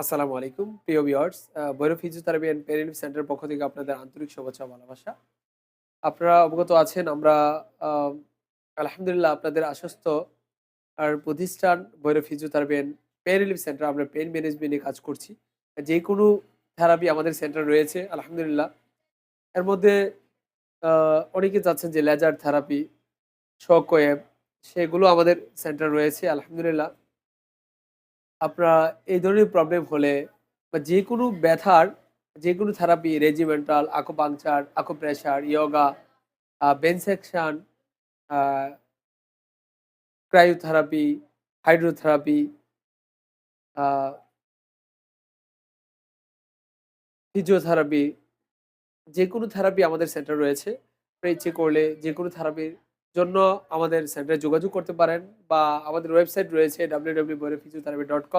আসসালামু আলাইকুম, প্রিয় viewers. Bhairab physiotherapy and pain relief centre পক্ষ থেকে আপনাদের আন্তরিক শুভেচ্ছা ভালোবাসা। আপনারা অবগত আছেন, আমরা আলহামদুলিল্লাহ আপনাদের আশ্বস্ত আর প্রতিষ্ঠান Bhairab physiotherapy and pain relief centre আমরা পেন ম্যানেজমেন্টে কাজ করছি। যে কোনো থেরাপি আমাদের সেন্টার রয়েছে, আলহামদুলিল্লাহ। এর মধ্যে অনেকে চাচ্ছেন যে লেজার থেরাপি শক সেগুলো আমাদের সেন্টার রয়েছে, আলহামদুলিল্লাহ। আপনারা এই ধরনের প্রবলেম হলে বা যে কোনো ব্যথার যে কোনো therapy regimental acupuncture acupressure yoga venesection cryotherapy hydrotherapy physiotherapy যে কোনো থেরাপি আমাদের সেন্টার রয়েছে। ইচ্ছে করলে যে কোনো থেরাপির জন্য আমাদের সেন্টারে যোগাযোগ করতে পারেন বা আমাদের ওয়েবসাইট রয়েছে W W physiotherapy dot com